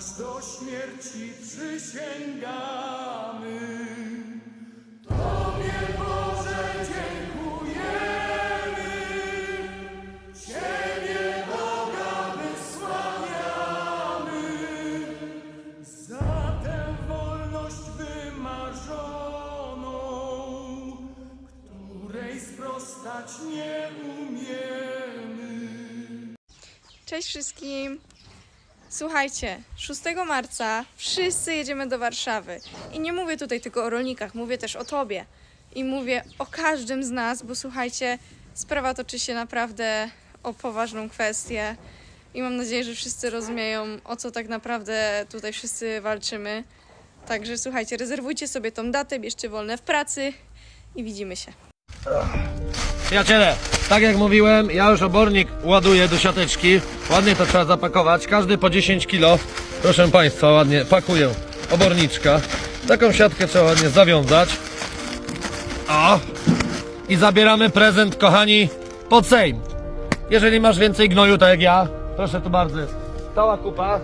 aż do śmierci przysięgamy. Tobie Boże dziękujemy, Ciebie Boga wysławiamy, za tę wolność wymarzoną, której sprostać nie umiemy. Cześć wszystkim! Słuchajcie, 6 marca wszyscy jedziemy do Warszawy. I nie mówię tutaj tylko o rolnikach, mówię też o Tobie. I mówię o każdym z nas, bo słuchajcie, sprawa toczy się naprawdę o poważną kwestię. I mam nadzieję, że wszyscy rozumieją, o co tak naprawdę tutaj wszyscy walczymy. Także słuchajcie, rezerwujcie sobie tą datę, bierzcie wolne w pracy i widzimy się. Przyjaciele, tak jak mówiłem, ja już obornik ładuję do siateczki. Ładnie to trzeba zapakować. Każdy po 10 kg. Proszę Państwa, ładnie pakuję oborniczka. Taką siatkę trzeba ładnie zawiązać. O! I zabieramy prezent, kochani, pod Sejm. Jeżeli masz więcej gnoju, tak jak ja, proszę tu bardzo, jest cała kupa.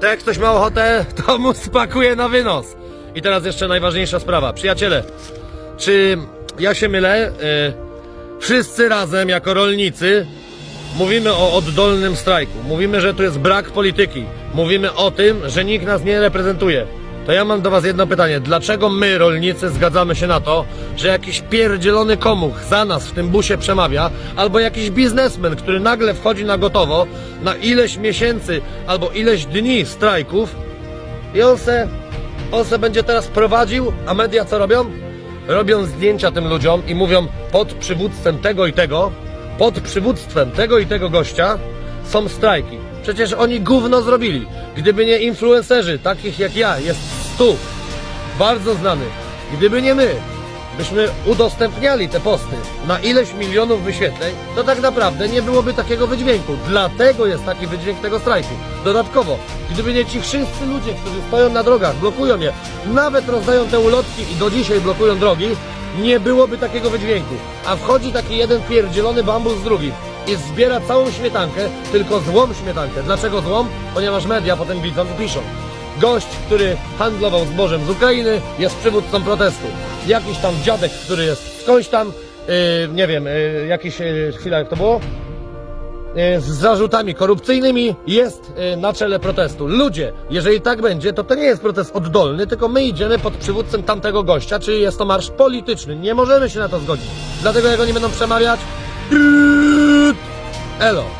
To jak ktoś ma ochotę, to mu spakuje na wynos. I teraz jeszcze najważniejsza sprawa. Przyjaciele, czy ja się mylę? Y, wszyscy razem, jako rolnicy, mówimy o oddolnym strajku. Mówimy, że tu jest brak polityki. Mówimy o tym, że nikt nas nie reprezentuje. To ja mam do Was jedno pytanie. Dlaczego my, rolnicy, zgadzamy się na to, że jakiś pierdzielony komuch za nas w tym busie przemawia, albo jakiś biznesmen, który nagle wchodzi na gotowo na ileś miesięcy albo ileś dni strajków i on se, on se będzie teraz prowadził, a media co robią? Robią zdjęcia tym ludziom i mówią pod przywództwem tego i tego, pod przywództwem tego i tego gościa są strajki. Przecież oni gówno zrobili. Gdyby nie influencerzy, takich jak ja, jest stu, bardzo znanych. Gdyby nie my, byśmy udostępniali te posty na ileś milionów wyświetleń, to tak naprawdę nie byłoby takiego wydźwięku. Dlatego jest taki wydźwięk tego strajku. Dodatkowo, gdyby nie ci wszyscy ludzie, którzy stoją na drogach, blokują je, nawet rozdają te ulotki i do dzisiaj blokują drogi, nie byłoby takiego wydźwięku. A wchodzi taki jeden pierdzielony bambus z drugim i zbiera całą śmietankę, tylko złą śmietankę. Dlaczego złą? Ponieważ media potem widzą i piszą. Gość, który handlował zbożem z Ukrainy, jest przywódcą protestu. Jakiś tam dziadek, który jest skądś tam, yy, nie wiem, yy, jakiś, yy, chwila jak to było? Yy, z zarzutami korupcyjnymi jest yy, na czele protestu. Ludzie, jeżeli tak będzie, to to nie jest protest oddolny, tylko my idziemy pod przywódcem tamtego gościa, czyli jest to marsz polityczny. Nie możemy się na to zgodzić. Dlatego jak oni będą przemawiać, elo.